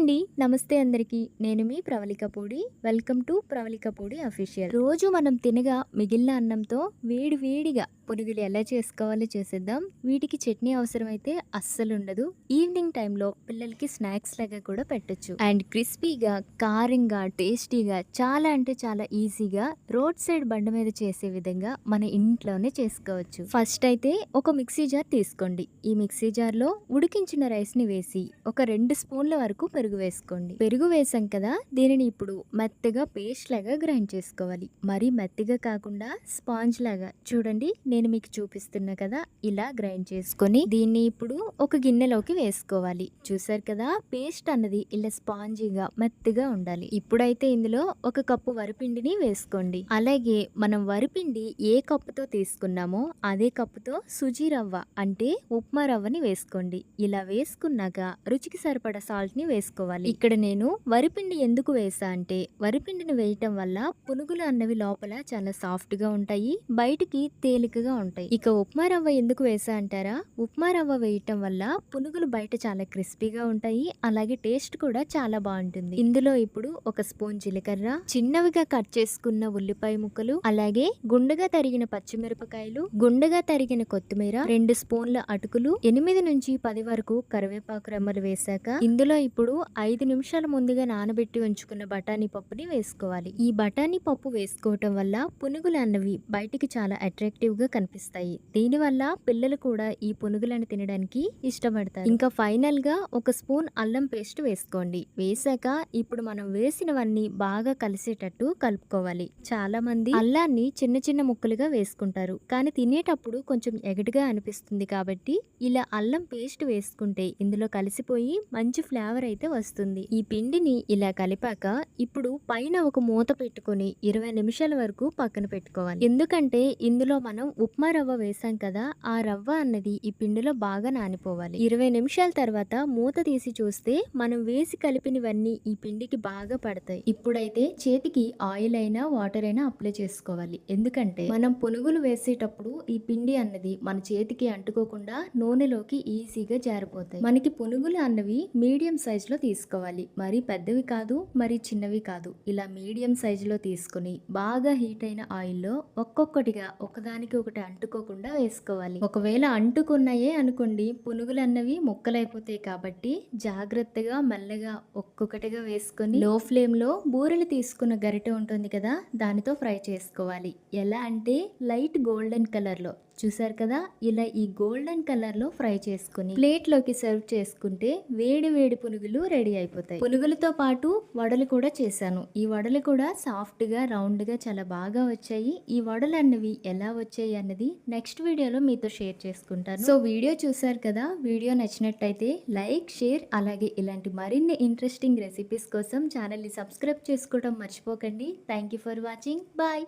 అండి. నమస్తే అందరికీ. నేను మీ Pravalikapudi welcome to Pravalikapudi official. రోజు మనం తినగా మిగిలిన అన్నంతో వేడి వేడిగా పునుగులు ఎలా చేసుకోవాలో చేసేద్దాం. వీటికి చట్నీ అవసరమైతే అస్సలు ఉండదు. ఈవినింగ్ టైంలో పిల్లలకి స్నాక్స్ లాగా కూడా పెట్టొచ్చు. అండ్ క్రిస్పీగా కారంగా టేస్టీగా చాలా అంటే చాలా ఈజీగా రోడ్ సైడ్ బండ మీద చేసే విధంగా మన ఇంట్లోనే చేసుకోవచ్చు. ఫస్ట్ అయితే ఒక మిక్సీ జార్ తీసుకోండి. ఈ మిక్సీ జార్లో ఉడికించిన రైస్ని వేసి ఒక రెండు స్పూన్ల వరకు పెరుగు పెరుగు వేసుకోండి. పెరుగు వేసాం కదా దీనిని ఇప్పుడు మెత్తగా పేస్ట్ లాగా గ్రైండ్ చేసుకోవాలి. మరీ మెత్తగా కాకుండా స్పాంజ్ లాగా. చూడండి నేను మీకు చూపిస్తున్నా కదా ఇలా గ్రైండ్ చేసుకొని దీన్ని ఇప్పుడు ఒక గిన్నెలోకి వేసుకోవాలి. చూసారు కదా పేస్ట్ అన్నది ఇలా స్పాంజీగా మెత్తగా ఉండాలి. ఇప్పుడైతే ఇందులో ఒక కప్పు వరిపిండిని వేసుకోండి. అలాగే మనం వరిపిండి ఏ కప్పుతో తీసుకున్నామో అదే కప్పుతో సుజీ రవ్వ అంటే ఉప్మా రవ్వని వేసుకోండి. ఇలా వేసుకున్నాక రుచికి సరిపడా సాల్ట్ని వేసుకోవాలి. ఇక్కడ నేను వరిపిండి ఎందుకు వేసా అంటే వరిపిండిని వేయటం వల్ల పునుగులు అన్నవి లోపల చాలా సాఫ్ట్గా ఉంటాయి బయటికి తేలికగా ఉంటాయి. ఇక ఉప్మా రవ్వ ఎందుకు వేసా అంటారా? ఉప్మా రవ్వ వేయటం వల్ల పునుగులు బయట చాలా క్రిస్పీగా ఉంటాయి అలాగే టేస్ట్ కూడా చాలా బాగుంటుంది. ఇందులో ఇప్పుడు ఒక స్పూన్ జీలకర్ర చిన్నవిగా కట్ చేసుకున్న ఉల్లిపాయ ముక్కలు అలాగే గుండెగా తరిగిన పచ్చిమిరపకాయలు గుండెగా తరిగిన కొత్తిమీర రెండు స్పూన్ల అటుకులు ఎనిమిది నుంచి పది వరకు కరివేపాకు రెమ్మలు వేశాక ఇందులో ఇప్పుడు ఐదు నిమిషాల ముందుగా నానబెట్టి ఉంచుకున్న బఠానీ పప్పుని వేసుకోవాలి. ఈ బఠానీ పప్పు వేసుకోవటం వల్ల పునుగులు అన్నవి బయటికి చాలా అట్రాక్టివ్గా కనిపిస్తాయి. దీనివల్ల పిల్లలు కూడా ఈ పునుగులను తినడానికి ఇష్టపడతారు. ఇంకా ఫైనల్గా ఒక స్పూన్ అల్లం పేస్ట్ వేసుకోండి. వేసాక ఇప్పుడు మనం వేసినవన్నీ బాగా కలిసేటట్టు కలుపుకోవాలి. చాలా మంది అల్లాన్ని చిన్న చిన్న ముక్కలుగా వేసుకుంటారు. కానీ తినేటప్పుడు కొంచెం ఎగటుగా అనిపిస్తుంది కాబట్టి ఇలా అల్లం పేస్ట్ వేసుకుంటే ఇందులో కలిసిపోయి మంచి ఫ్లేవర్ అయితే వస్తుంది. ఈ పిండిని ఇలా కలిపాక ఇప్పుడు పైన ఒక మూత పెట్టుకొని ఇరవై నిమిషాల వరకు పక్కన పెట్టుకోవాలి. ఎందుకంటే ఇందులో మనం ఉప్మా రవ్వ వేసాం కదా ఆ రవ్వ అన్నది ఈ పిండిలో బాగా నానిపోవాలి. ఇరవై నిమిషాల తర్వాత మూత తీసి చూస్తే మనం వేసి కలిపినవన్నీ ఈ పిండికి బాగా పడతాయి. ఇప్పుడైతే చేతికి ఆయిల్ అయినా వాటర్ అయినా అప్లై చేసుకోవాలి. ఎందుకంటే మనం పునుగులు వేసేటప్పుడు ఈ పిండి అన్నది మన చేతికి అంటుకోకుండా నూనెలోకి ఈజీగా జారిపోతాయి. మనకి పునుగులు అన్నవి మీడియం సైజ్లో తీసుకోవాలి. మరి పెద్దవి కాదు మరి చిన్నవి కాదు. ఇలా మీడియం సైజులో తీసుకుని బాగా హీట్ అయిన ఆయిల్లో ఒక్కొక్కటిగా ఒకదానికి ఒకటి అంటుకోకుండా వేసుకోవాలి. ఒకవేళ అంటుకున్నాయే అనుకోండి పునుగులు అన్నవి ముక్కలైపోతాయి కాబట్టి జాగ్రత్తగా మెల్లగా ఒక్కొక్కటిగా వేసుకొని లో ఫ్లేమ్లో బూరెలు తీసుకున్న గరిటె ఉంటుంది కదా దానితో ఫ్రై చేసుకోవాలి. ఎలా అంటే లైట్ గోల్డెన్ కలర్లో చూసారు కదా? ఇలా ఈ గోల్డెన్ కలర్లో ఫ్రై చేసుకుని ప్లేట్లోకి సర్వ్ చేసుకుంటే వేడి వేడి పునుగులు రెడీ అయిపోతాయి. పునుగులతో పాటు వడలు కూడా చేశాను. ఈ వడలు కూడా సాఫ్ట్గా రౌండ్గా చాలా బాగా వచ్చాయి. ఈ వడలు అన్నవి ఎలా వచ్చాయి అన్నది నెక్స్ట్ వీడియోలో మీతో షేర్ చేసుకుంటాను. సో వీడియో చూసారు కదా? వీడియో నచ్చినట్టయితే లైక్ షేర్ అలాగే ఇలాంటి మరిన్ని ఇంట్రెస్టింగ్ రెసిపీస్ కోసం ఛానల్ని సబ్స్క్రైబ్ చేసుకోవడం మర్చిపోకండి. Thank you for watching. Bye!